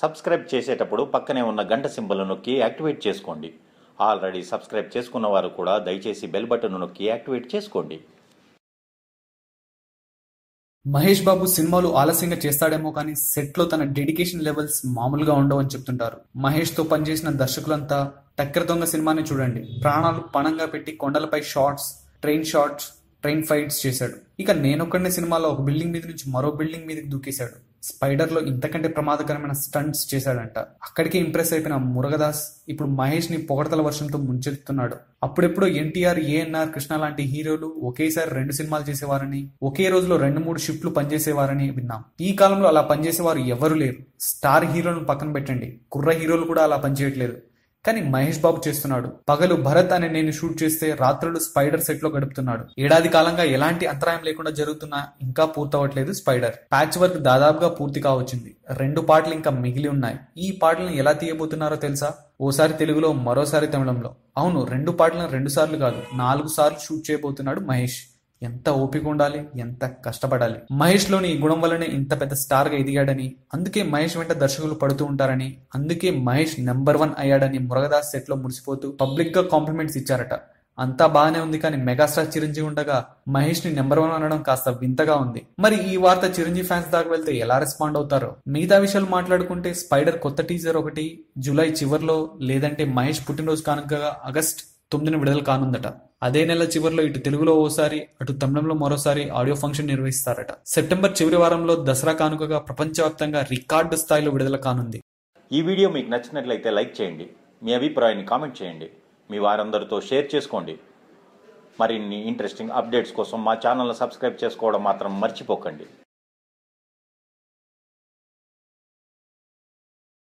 Subscribe చేసేటప్పుడు పక్కనే ఉన్న గంట సింబల్ నొక్కి యాక్టివేట్ చేసుకోండి. ఆల్రెడీ సబ్స్క్రైబ్ చేసుకున్న వారు కూడా దయచేసి బెల్ బటన్ నొక్కి యాక్టివేట్ చేసుకోండి. మహేష్ బాబు సినిమాలు ఆలస్యంగా చేస్తాడేమో కానీ సెట్లో తన డెడికేషన్ లెవెల్స్ మామూలుగా ఉండవని చెప్తుంటారు. మహేష్తో పనిచేసిన దర్శకులంతా టక్కర దొంగ సినిమాని చూడండి. ప్రాణాలు పణంగా పెట్టి కొండలపై shorts train shorts train fights చేశాడు. ఇక నేనొక్కడిని సినిమాలో ఒక బిల్డింగ్ మీద నుంచి మరో బిల్డింగ్ మీదకి దూకేశాడు. స్పైడర్లో ఇంతకంటే ప్రమాదకరమైన స్టంట్స్ చేశాడంట. అక్కడికే ఇంప్రెస్ అయిపోయిన మురగదాస్ ఇప్పుడు మహేష్ని పొగడతల వర్షంతో ముంచెత్తుతున్నాడు. అప్పుడెప్పుడు ఎన్టీఆర్ ఏఎన్ఆర్ కృష్ణ లాంటి హీరోలు ఒకేసారి రెండు సినిమాలు చేసేవారని ఒకే రోజులో రెండు మూడు షిఫ్ట్లు పనిచేసేవారని విన్నాం. ఈ కాలంలో అలా పనిచేసేవారు ఎవరు లేరు. స్టార్ హీరోలను పక్కన పెట్టండి. కుర్ర హీరోలు కూడా అలా పనిచేయట్లేదు. కానీ మహేష్ బాబు చేస్తున్నాడు. పగలు భరత్ అనే నేను షూట్ చేస్తే రాత్రులు స్పైడర్ సెట్లో గడుపుతున్నాడు. ఏడాది కాలంగా ఎలాంటి అంతరాయం లేకుండా జరుగుతున్నా ఇంకా పూర్తవట్లేదు స్పైడర్. ప్యాచ్ వర్క్ దాదాపుగా పూర్తి కావచ్చింది. రెండు పాటలు ఇంకా మిగిలి ఉన్నాయి. ఈ పాటలను ఎలా తీయబోతున్నారో తెలుసా? ఓసారి తెలుగులో మరోసారి తమిళంలో. అవును రెండు పాటలను రెండు సార్లు కాదు నాలుగు సార్లు షూట్ చేయబోతున్నాడు మహేష్. ఎంత ఓపిక ఉండాలి ఎంత కష్టపడాలి. మహేష్లోని ఈ గుణం వల్లనే ఇంత పెద్ద స్టార్గా ఎదిగాడని అందుకే మహేష్ వెంట దర్శకులు పడుతూ ఉంటారని అందుకే మహేష్ నెంబర్ వన్ అయ్యాడని మురగదాస్ సెట్లో మురిసిపోతూ పబ్లిక్గా కాంప్లిమెంట్స్ ఇచ్చారట. అంతా బాగానే ఉంది కానీ మెగాస్టార్ చిరంజీవి ఉండగా మహేష్ని నెంబర్ వన్ అనడం కాస్త వింతగా ఉంది. మరి ఈ వార్త చిరంజీవి ఫ్యాన్స్ దాకా వెళ్తే ఎలా రెస్పాండ్ అవుతారో? మిగతా విషయాలు మాట్లాడుకుంటే స్పైడర్ కొత్త టీజర్ ఒకటి జూలై చివర్లో లేదంటే మహేష్ పుట్టినరోజు కానుకగా ఆగస్ట్ తొమ్మిదిన విడుదల కానుందట. అదే నెల చివరిలో ఇటు తెలుగులో ఓసారి అటు తమిళంలో మరోసారి ఆడియో ఫంక్షన్ నిర్వహిస్తారట. సెప్టెంబర్ చివరి వారంలో దసరా కానుకగా ప్రపంచవ్యాప్తంగా రికార్డు స్థాయిలో విడుదల కానుంది. ఈ వీడియో మీకు నచ్చినట్లయితే లైక్ చేయండి. మీ అభిప్రాయాన్ని కామెంట్ చేయండి. మీ వారందరితో షేర్ చేసుకోండి. మరిన్ని ఇంట్రెస్టింగ్ అప్డేట్స్ కోసం మా ఛానల్ని సబ్స్క్రైబ్ చేసుకోవడం మాత్రం మర్చిపోకండి.